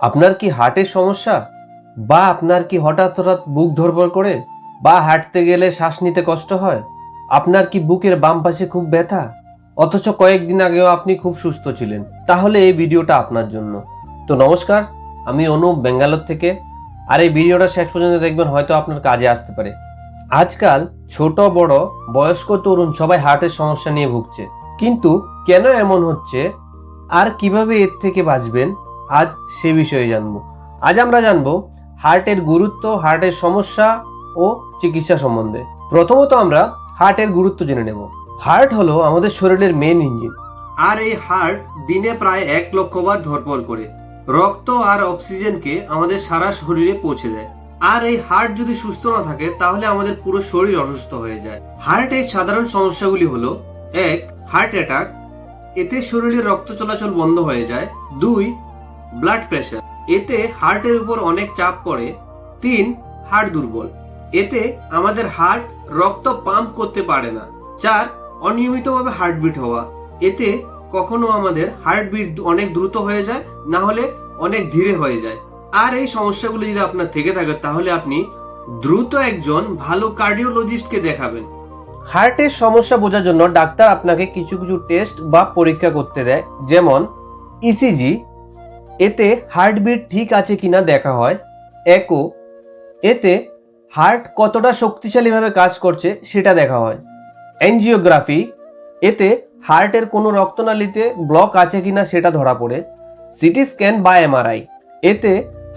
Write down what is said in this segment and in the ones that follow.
আপনার কি হার্টের সমস্যা? বা আপনার কি হঠাৎ হঠাৎ বুক ধরপড় করে? বা হাঁটতে গেলে শ্বাস নিতে কষ্ট হয়? আপনার কি বুকের বাম পাশে খুব ব্যথা? অথচ কয়েকদিন আগেও আপনি খুব সুস্থ ছিলেন। তাহলে এই ভিডিওটা আপনার জন্য। তো নমস্কার, আমি অনুপ বেঙ্গালোর থেকে। আর এই ভিডিওটা শেষ পর্যন্ত দেখবেন, হয়তো আপনার কাজে আসতে পারে। আজকাল ছোট, বড়, বয়স্ক তরুণ সবাই হার্টের সমস্যা নিয়ে ভুগছে। কিন্তু কেন এমন হচ্ছে? আর কীভাবে এর থেকে বাঁচবেন? আজ সে বিষয়ে জানব। আজ আমরা জানব হার্টের গুরুত্ব, হার্টের সমস্যা ও চিকিৎসা সম্বন্ধে। প্রথমত আমরা হার্টের গুরুত্ব জেনে নেব। হার্ট হলো আমাদের শরীরের মেন ইঞ্জিন আর এই হার্ট দিনে প্রায় এক লক্ষ বার ধরপড় করে। রক্ত আর অক্সিজেনকে আমাদের সারা শরীরে পৌঁছে দেয়। আর এই হার্ট যদি সুস্থ না থাকে, তাহলে আমাদের পুরো শরীর অসুস্থ হয়ে যায়। হার্টের সাধারণ সমস্যাগুলি হলো, এক, হার্ট অ্যাটাক। এতে শরীরে রক্ত চলাচল বন্ধ হয়ে যায়। দুই ব্লাড প্রেশার এতে হার্টের উপর অনেক চাপ পড়ে। তিন হার্ট দুর্বল। এতে আমাদের হার্ট রক্ত পাম্প করতে পারে না। চার, অনিয়মিতভাবে হার্টবিট হওয়া। এতে কখনো আমাদের হার্টবিট অনেক দ্রুত হয়ে যায়, না হলে অনেক ধীরে হয়ে যায়। আর এই সমস্যাগুলো যদি আপনার থেকে থাকে, তাহলে আপনি দ্রুত একজন ভালো কার্ডিওলজিস্টকে দেখাবেন। হার্টের সমস্যা বোঝার জন্য ডাক্তার আপনাকে কিছু কিছু টেস্ট বা পরীক্ষা করতে দেয়। যেমন ইসিজি এতে হার্টবিট ঠিক আছে কিনা দেখা হয়। একো এতে হার্ট কতটা শক্তিশালীভাবে কাজ করছে সেটা দেখা হয়। অ্যাঞ্জিওগ্রাফি এতে হার্টের কোনো রক্তনালীতে ব্লক আছে কিনা সেটা ধরা পড়ে। সিটি স্ক্যান বা এমআরআই এতে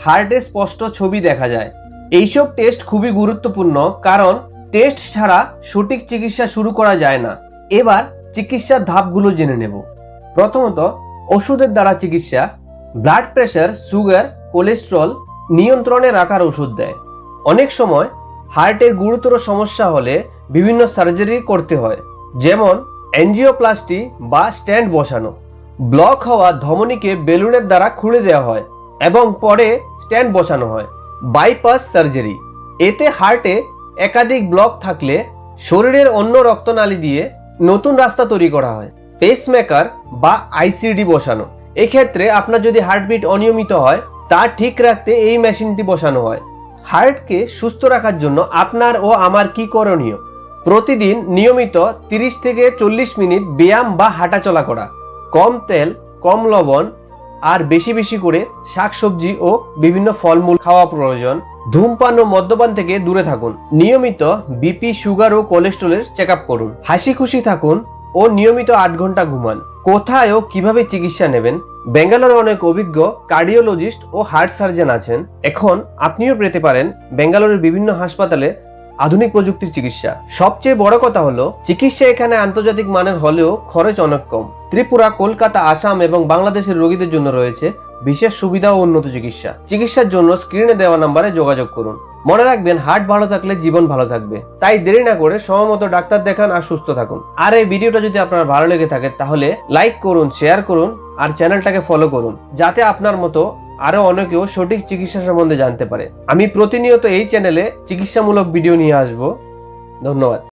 হার্টের স্পষ্ট ছবি দেখা যায়। এইসব টেস্ট খুবই গুরুত্বপূর্ণ কারণ টেস্ট ছাড়া সঠিক চিকিৎসা শুরু করা যায় না। এবার চিকিৎসার ধাপগুলো জেনে নেব। প্রথমত, ওষুধের দ্বারা চিকিৎসা। ব্লাড প্রেশার সুগার, কোলেস্ট্রল নিয়ন্ত্রণে রাখার ওষুধ দেয়। অনেক সময় হার্টের গুরুতর সমস্যা হলে বিভিন্ন সার্জারি করতে হয়, যেমন অ্যাঞ্জিওপ্লাস্টি বা স্ট্যান্ড বসানো। ব্লক হওয়া ধমনীকে বেলুনের দ্বারা খুলে দেওয়া হয় এবং পরে স্ট্যান্ড বসানো হয়। Bypass surgery. এতে হার্টে একাধিক ব্লক থাকলে শরীরের অন্য রক্তনালী দিয়ে নতুন রাস্তা তৈরি করা হয়। পেসমেকার বা আইসিডি বসানো। এক্ষেত্রে আপনার যদি হার্টবিট অনিয়মিত হয়, তা ঠিক রাখতে এই মেশিনটি বসানো হয়। হার্টকে সুস্থ রাখার জন্য আপনার ও আমার কি করণীয়? প্রতিদিন নিয়মিত 30 থেকে চল্লিশ মিনিট ব্যায়াম বা হাঁটাচলা করা, কম তেল, কম লবণ, আর বেশি বেশি করে শাকসবজি ও বিভিন্ন ফলমূল খাওয়া প্রয়োজন। ধূমপান ও মদ্যপান থেকে দূরে থাকুন। নিয়মিত বিপি, সুগার ও কোলেস্ট্রলের চেক করুন। হাসি খুশি থাকুন ও নিয়মিত আট ঘণ্টা ঘুমান। কোথায় ও কীভাবে চিকিৎসা নেবেন? ব্যাঙ্গালোরে অনেক অভিজ্ঞ কার্ডিওলজিস্ট ও হার্ট সার্জন আছেন। এখন আপনিও পেতে পারেন ব্যাঙ্গালোরের বিভিন্ন হাসপাতালে আধুনিক প্রযুক্তির চিকিৎসা। সবচেয়ে বড় কথা হলো, চিকিৎসা এখানে আন্তর্জাতিক মানের হলেও খরচ অনেক কম। ত্রিপুরা, কলকাতা, আসাম এবং বাংলাদেশের রোগীদের জন্য রয়েছে বিশেষ সুবিধা ও উন্নত চিকিৎসা। চিকিৎসার জন্য স্ক্রিনে দেওয়া নাম্বারে যোগাযোগ করুন। মনে রাখবেন হার্ট ভালো থাকলে জীবন ভালো থাকবে। তাই দেরি না করে সময়মতো ডাক্তার দেখান আর সুস্থ থাকুন। আর এই ভিডিওটা যদি আপনার ভালো লেগে থাকে, তাহলে লাইক করুন শেয়ার করুন আর চ্যানেলটাকে ফলো করুন, যাতে আপনার মতো আরও অনেকেও সঠিক চিকিৎসা সম্বন্ধে জানতে পারে। আমি প্রতিনিয়ত এই চ্যানেলে চিকিৎসামূলক ভিডিও নিয়ে আসব। ধন্যবাদ।